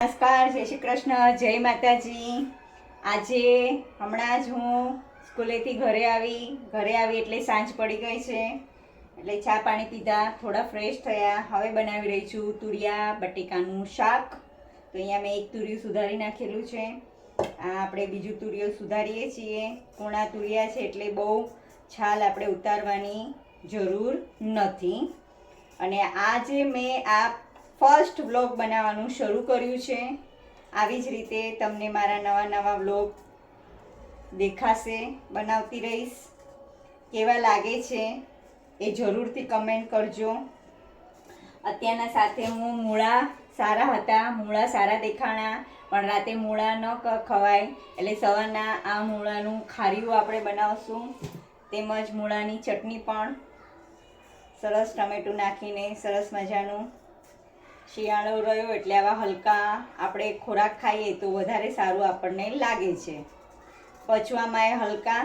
નમસ્કાર, જય શ્રી કૃષ્ણ, જય માતાજી. આજે હમણાં જ હું સ્કૂલેથી ઘરે આવી ઘરે આવી એટલે સાંજ પડી ગઈ છે. એટલે ચા પાણી પીધા, થોડા ફ્રેશ થયા. હવે બનાવી રહી છું તુરિયા બટેકાનું શાક. તો અહીંયા મેં એક તુરિયું સુધારી નાખેલું છે. આ આપણે બીજું તુરિયું સુધારીએ છીએ. કૂણા તુરિયા છે એટલે બહુ છાલ આપણે ઉતારવાની જરૂર નથી. અને આજે મેં આ ફર્સ્ટ વ્લોગ બનાવવાનું શરૂ કર્યું છે. આવી જ રીતે તમને મારા નવા નવા વ્લોગ દેખાશે, બનાવતી રહીશ. કેવા લાગે છે એ જરૂરથી કમેન્ટ કરજો. અત્યારના સાથે હું મૂળા સારા હતા, મૂળા સારા દેખાણા, પણ રાતે મૂળા ન ખવાય, એટલે સવારના આ મૂળાનું ખારીયું આપણે બનાવશું. તેમજ મૂળાની ચટણી પણ. સરસ ટમેટું નાખીને સરસ મજાનું શિયાળો રહ્યો એટલે આવા હલકા આપણે ખોરાક ખાઈએ તો વધારે સારું આપણને લાગે છે. પચવામાં એ હલકા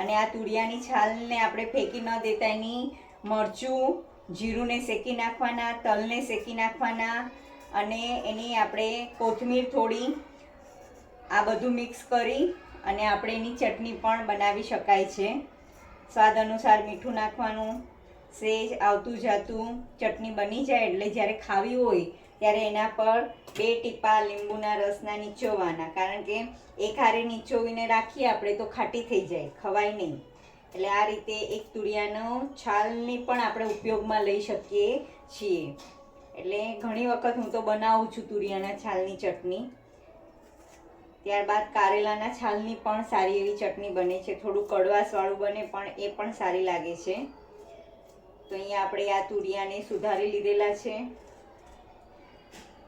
અને આ તુરિયાની છાલને આપણે ફેંકી ન દેતા એની મરચું, જીરુંને શેકી નાખવાના, તલને શેકી નાખવાના અને એની આપણે કોથમીર થોડી આ બધું મિક્સ કરી અને આપણે એની ચટણી પણ બનાવી શકાય છે. સ્વાદ અનુસાર મીઠું નાખવાનું સેજ આવતું જાતું ચટણી બની જાય એટલે જ્યારે ખાવી હોય, ત્યારે એના પર બે ટીપા લીંબુના રસના નીચોવાના. કારણ કે એક હારે નીચોવીને રાખીએ આપણે તો ખાટી થઈ જાય, ખવાય નહીં. એટલે આ રીતે એક તુરિયાનો છાલની પણ આપણે ઉપયોગમાં લઈ શકીએ છીએ. એટલે ઘણી વખત હું તો બનાવું છું તુરિયાના છાલની ચટણી. ત્યારબાદ કારેલાના છાલની પણ સારી એવી ચટણી બને છે. થોડું કડવાશવાળું બને પણ એ પણ સારી લાગે છે. તો અહીંયા આપણે આ તુરિયાને સુધારી લીધેલા છે.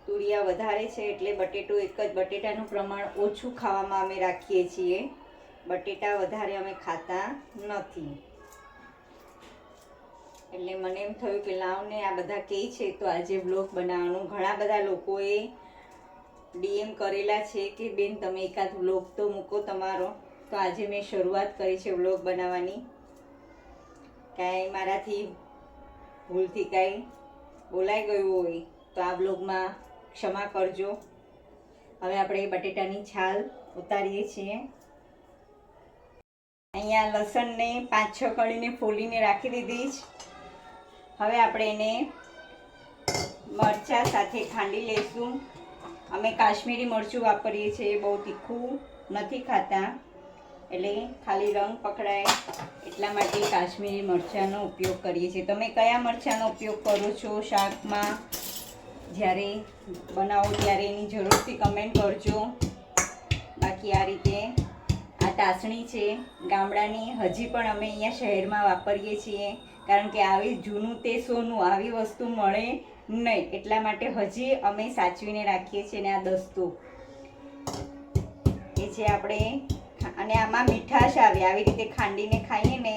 તુરિયા વધારે છે એટલે બટેટું એક જ બટેટાનું પ્રમાણ ઓછું ખાવામાં અમે રાખીએ છીએ. બટેટા વધારે અમે ખાતા નથી. એટલે મને એમ થયું કે લાવને આ બધા કહે છે તો આજે બ્લોગ બનાવવાનું. ઘણા બધા લોકોએ ડીએમ કરેલા છે કે, બેન, તમે એકાદ વ્લોગ તો મૂકો તમારો. તો આજે મેં શરૂઆત કરી છે વ્લોગ બનાવવાની. કાંઈ મારાથી ભૂલથી કાંઈ બોલાઈ ગયું હોય તો આ બ્લોગમાં ક્ષમા કરજો. હવે આપણે બટેટાની છાલ ઉતારીએ છીએ. અહીંયા લસણને પાંચ છ કળીને ફોલીને રાખી દીધી જ. હવે આપણે એને મરચાં સાથે ખાંડી લઈશું. અમે કાશ્મીરી મરચું વાપરીએ છીએ બહુ તીખું નથી ખાતા. એટલે ખાલી રંગ પકડાય. એટલા માટે કાશ્મીરી મરચાંનો ઉપયોગ કરીએ છીએ. તમે કયા મરચાંનો ઉપયોગ કરો છો શાકમાં? જ્યારે બનાવો ત્યારે એની જરૂરથી કમેન્ટ કરજો. બાકી આ રીતે આ તાસણી છે. ગામડાની હજી પણ અમે અહીંયા શહેરમાં વાપરીએ છીએ. કારણ કે આવી જૂનું તે સોનું આવી વસ્તુ મળે નહીં. એટલા માટે હજી અમે સાચવીને રાખીએ છીએ ને આ દસ્તો. એ છે આપણે અને આમાં મીઠાશ આવે. આવી રીતે ખાંડીને ખાઈએ ને,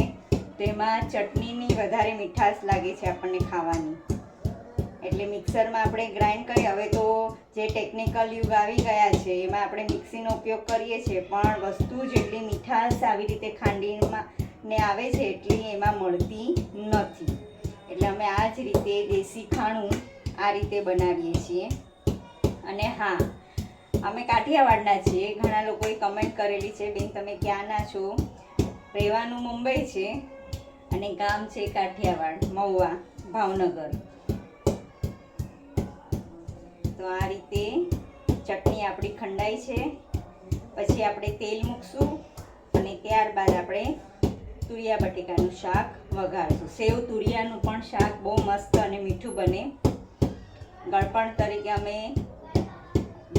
તો એમાં ચટણીની વધારે મીઠાશ લાગે છે આપણને ખાવાની. એટલે મિક્સરમાં આપણે ગ્રાઇન્ડ કરી, હવે તો જે ટેકનિકલ યુગ આવી ગયા છે, એમાં આપણે મિક્સીનો ઉપયોગ કરીએ છીએ, પણ વસ્તુ જેટલી મીઠાશ આવી રીતે ખાંડીમાં ને આવે છે, એટલી એમાં મળતી નથી. એટલે અમે આ જ રીતે દેશી ખાણું આ રીતે બનાવીએ છીએ. અને હા અમે કાઠિયાવાડના છીએ. ઘણા લોકોએ કમેન્ટ કરેલી છે, બેન, તમે ક્યાંના છો? રહેવાનું મુંબઈ છે અને ગામ છે કાઠિયાવાડ, મહુવા, ભાવનગર. તો આ રીતે ચટણી આપણી ખંડાઈ છે. પછી આપણે તેલ મૂકશું અને ત્યારબાદ આપણે તુરિયા બટેકાનું શાક વઘારશું. સેવ તુરિયાનું પણ શાક બહુ મસ્ત અને મીઠું બને. ગળપણ તરીકે અમે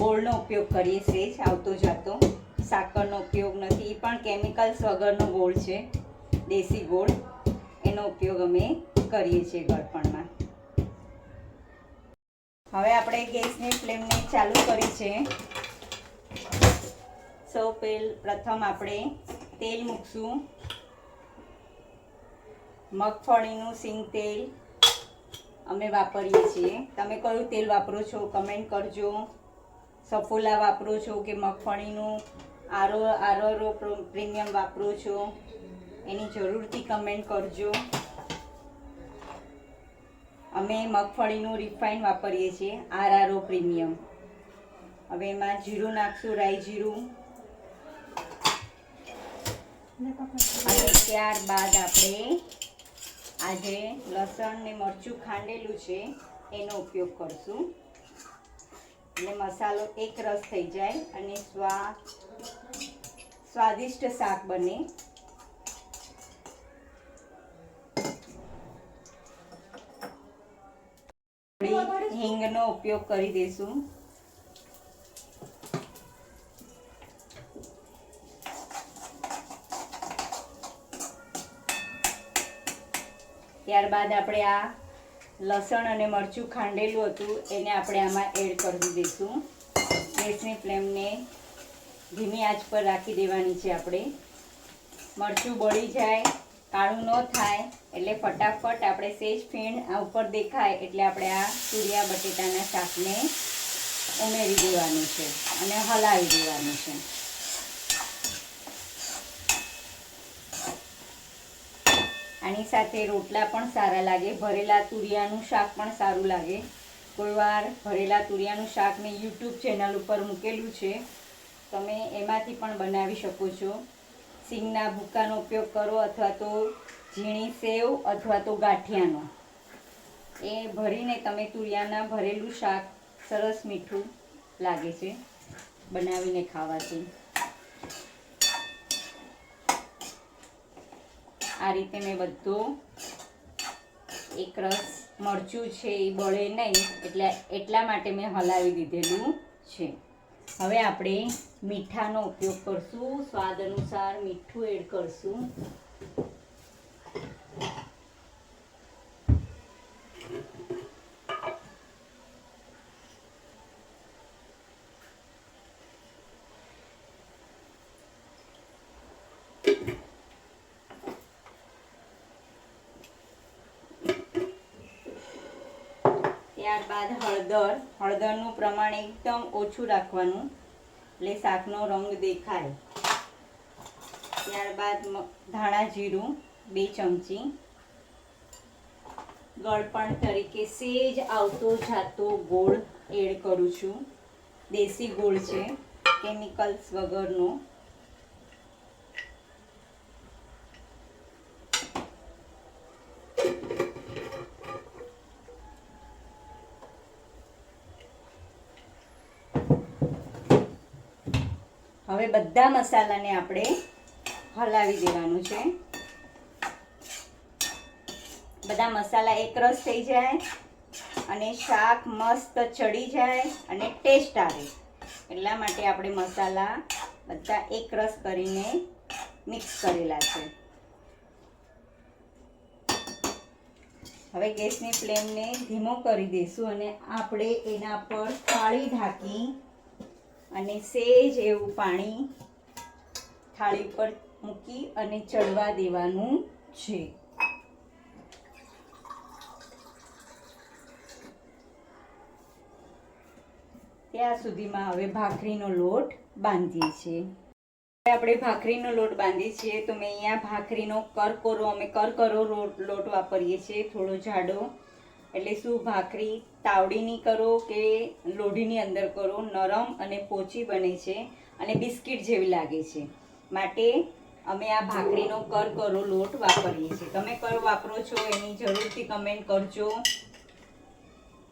ગોળનો ઉપયોગ કરીએ છીએ જ આવતો જાતો. સાકરનો ઉપયોગ નથી એ પણ કેમિકલ્સ વગરનો ગોળ છે, દેશી ગોળ. એનો ઉપયોગ અમે કરીએ છીએ ગળપણમાં. હવે આપણે ગેસની ફ્લેમને ચાલુ કરી છે સૌ પહેલ પ્રથમ આપણે તેલ મૂકશું. મગફળીનું સિંગ તેલ અમે વાપરીએ છીએ. તમે કયું તેલ વાપરો છો, કમેન્ટ કરજો. સફોલા વાપરો છો કે મગફળીનું આરો આરોરો પ્રીમિયમ વાપરો છો? એની જરૂરથી કમેન્ટ કરજો. અમે મગફળીનું રિફાઇન વાપરીએ છીએ આર આર પ્રીમિયમ. હવે એમાં જીરું નાખશું, રાઈ જીરું. અને ત્યારબાદ આપણે આજે લસણ ને મરચું ખાંડેલું છે, એનો ઉપયોગ કરશું. એટલે મસાલો એક રસ થઈ જાય અને સ્વા સ્વાદિષ્ટ શાક બને. હિંગનો ઉપયોગ કરી દઈશું. ત્યારબાદ આપણે આ લસણ અને મરચું ખાંડેલું હતું, એને આપણે આમાં એડ કરી દઈશું ગેસની ફ્લેમને ધીમી આંચ પર રાખી દેવાની છે આપણે. મરચું બળી જાય, કાળું ન થાય, એટલે ફટાફટ આપણે સેજ ફીણ આ ઉપર દેખાય, એટલે આપણે આ સૂર્યા બટેટાના શાકને ઉમેરી દેવાનું છે અને હલાવી દેવાનું છે. આની સાથે રોટલા પણ સારા લાગે. ભરેલા તુરિયાનું શાક પણ સારું લાગે. કોઈવાર ભરેલા તુરિયાનું શાક મેં યુટ્યુબ ચેનલ ઉપર મૂકેલું છે. તમે એમાંથી પણ બનાવી શકો છો. સિંગના ભૂકાનો ઉપયોગ કરો અથવા તો ઝીણી સેવ અથવા તો ગાંઠિયાનો. એ ભરીને તમે તુરિયાના ભરેલું શાક સરસ મીઠું લાગે છે. બનાવીને ખાવાથી. આ રીતે મેં બધો એક રસ મરચું છે એ બળે નહીં, એટલે એટલા માટે મેં હલાવી દીધેલું છે. હવે આપણે મીઠાનો ઉપયોગ કરશું. સ્વાદ અનુસાર મીઠું એડ કરશું. ત્યારબાદ હળદર. હળદરનું પ્રમાણ એકદમ ઓછું રાખવાનું. એટલે શાકનો રંગ દેખાય. ત્યારબાદ ધાણા જીરું, બે ચમચી. ગળપણ તરીકે સેજ આવતો જાતો ગોળ એડ કરું છું. દેશી ગોળ છે, કેમિકલ્સ વગરનો. હવે બધા મસાલાને આપણે હલાવી દેવાનું છે. બધા મસાલા એકરસ થઈ જાય અને શાક મસ્ત ચડી જાય અને ટેસ્ટ આવે. એટલા માટે આપણે મસાલા બધા એકરસ કરીને મિક્સ કરેલા છે. હવે ગેસની ફ્લેમને ધીમો કરી દઈશું અને આપણે એના પર થાળી ઢાંકી અને સેજ એવું પાણી થાળી પર મૂકી અને ચડવા દેવાનું છે. ત્યાં સુધીમાં હવે ભાખરીનો લોટ બાંધીએ છીએ. આપણે ભાખરીનો લોટ બાંધીએ છીએ તો મેં અહીંયા ભાખરીનો કરકોરો અમે કરકરો લોટ વાપરીએ છીએ, થોડો જાડો. એટલે શું ભાખરી તાવડીની કરો કે લોઢીની અંદર કરો? નરમ અને પોચી બને છે અને બિસ્કિટ જેવી લાગે છે. માટે અમે આ ભાખરીનો કર કરો લોટ વાપરીએ છીએ. તમે કયો વાપરો છો એની જરૂરથી કમેન્ટ કરજો.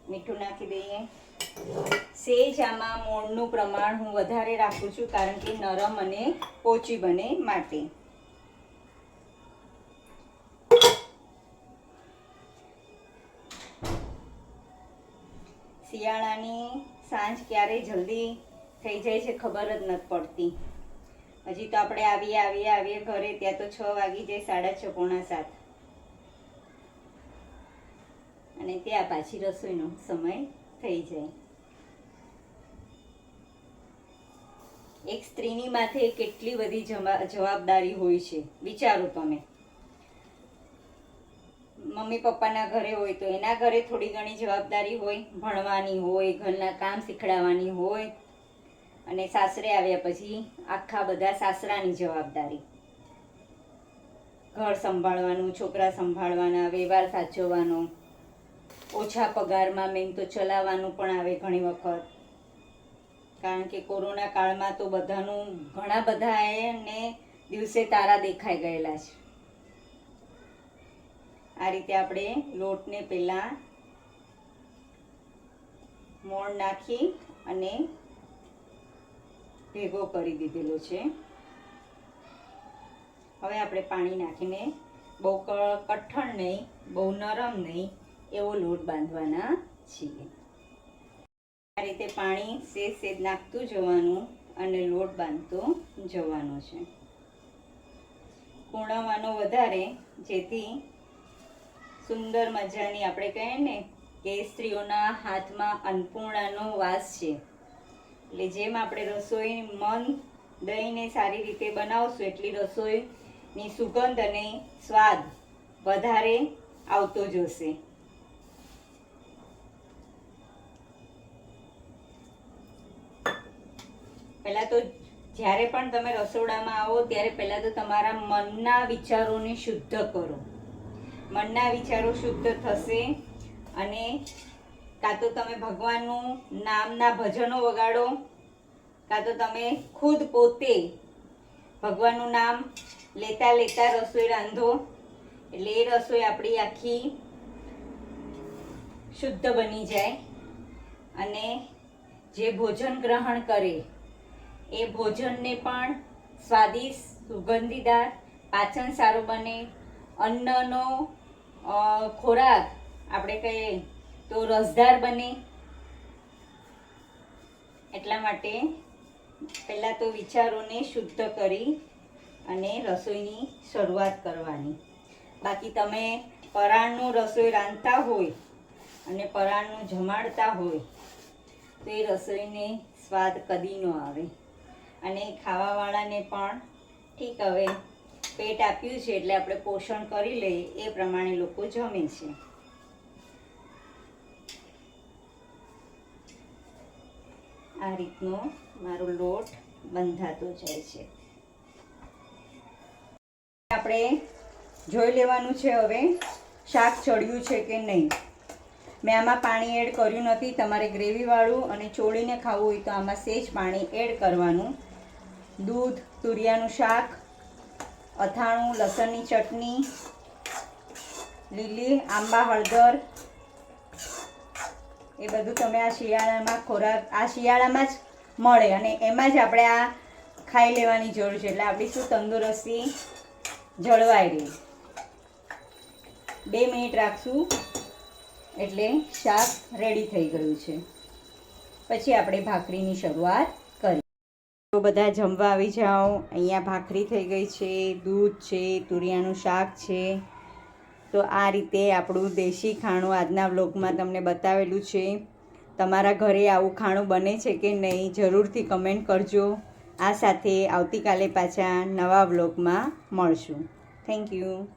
મીઠું નાખી દઈએ. સેજ આમાં મોળનું પ્રમાણ હું વધારે રાખું છું કારણ કે નરમ અને પોચી બને માટે. શિયાળાની સાંજ ક્યારે જલ્દી થઈ જાય છે ખબર જ નથી પડતી. હજી તો આપણે આવીએ આવીએ આવીએ ઘરે, ત્યાં તો છ વાગી જાય, સાડા છ, પોણા સાત. અને ત્યાં પાછી રસોઈનો સમય થઈ જાય. એક સ્ત્રીની માથે કેટલી બધી જવા- જવાબદારી હોય છે, વિચારો તમે. મમ્મી પપ્પાના ઘરે હોય તો એના ઘરે થોડી ઘણી જવાબદારી હોય, ભણવાની હોય, ઘરના કામ શીખડાવવાની હોય. અને સાસરે આવ્યા પછી આખા બધા સાસરાની જવાબદારી. ઘર સંભાળવાનું, છોકરા સંભાળવાના, વ્યવહાર સાચવવાનો. ઓછા પગારમાં મેન તો ચલાવવાનું પણ આવે ઘણી વખત. કારણ કે કોરોના કાળમાં તો બધાનું ઘણા બધાએ ને દિવસે તારા દેખાઈ ગયેલા છે. આ રીતે આપણે લોટને પહેલાં મોણ નાખી અને ભેગો કરી દીધેલો છે. હવે આપણે પાણી નાખીને બહુ કઠણ નહીં, બહુ નરમ નહીં એવો લોટ બાંધવાના છીએ. આ રીતે પાણી સેજ સેજ નાખતું જવાનું અને લોટ બાંધતો જવાનો છે. કૂણવવાનો વધારે જેથી સુંદર મજાની આપણે કહીએ ને કે સ્ત્રીઓના હાથમાં અન્નપૂર્ણાનો વાસ છે. એટલે જેમ આપણે રસોઈ, મન દઈને સારી રીતે બનાવશું એટલી રસોઈની સુગંધ અને સ્વાદ વધારે આવતો જશે. પહેલાં તો જ્યારે પણ તમે રસોડામાં આવો, ત્યારે પહેલાં તો તમારા મનના વિચારોને શુદ્ધ કરો. મનના વિચારો શુદ્ધ થશે અને કાં તો તમે ભગવાનનું નામના ભજનો વગાડો, કાં તો તમે ખુદ પોતે ભગવાનનું નામ લેતા લેતા રસોઈ રાંધો. એટલે એ રસોઈ આપણી આખી શુદ્ધ બની જાય અને જે ભોજન ગ્રહણ કરે, એ ભોજનને પણ સ્વાદિષ્ટ, સુગંધીદાર પાચન સારું બને, અન્નનો ખોરાક. આપણે કહીએ તો રસદાર બને. એટલા માટે પહેલાં તો વિચારોને શુદ્ધ કરી અને રસોઈની શરૂઆત કરવાની. બાકી તમે પરાળનું રસોઈ રાંધતા હોય અને પરાળનું જમાડતા હોય, તો એ રસોઈને સ્વાદ કદી ન આવે. અને ખાવાવાળાને પણ ઠીક હવે પેટ આપ્યું છે એટલે આપણે પોષણ કરી લઈએ, એ પ્રમાણે લોકો જમે છે. આ રીતનો મારો લોટ બંધાતો જાય છે. આપણે જોઈ લેવાનું છે હવે શાક ચડ્યું છે કે નહીં. મેં આમાં પાણી એડ કર્યું નથી, તમારે ગ્રેવીવાળું અને ચોળીને ખાવું હોય તો આમાં સેજ પાણી એડ કરવાનું. દૂધ, તુરિયાનું શાક અથાણું, લસણની ચટણી, લીલી, આંબા, હળદર. એ બધું તમે આ શિયાળામાં ખોરાક, આ શિયાળામાં જ મળે અને એમાં જ આપણે આ ખાઈ લેવાની જરૂર છે. એટલે આપણી શું તંદુરસ્તી જળવાઈ રહે. બે મિનિટ રાખશું એટલે શાક રેડી થઈ ગયું છે. પછી આપણે ભાખરીની શરૂઆત તો બધા જમવા આવી જાઓ. અહીંયા ભાખરી થઈ ગઈ છે, દૂધ છે, તુરિયાનું શાક છે. તો આ રીતે આપણું દેશી ખાણું આજના વ્લોગમાં તમને બતાવેલું છે. તમારા ઘરે આવું ખાણું બને છે કે નહીં, જરૂરથી કમેન્ટ કરજો. આ સાથે આવતીકાલે પાછા નવા વ્લોગમાં મળશું. Thank you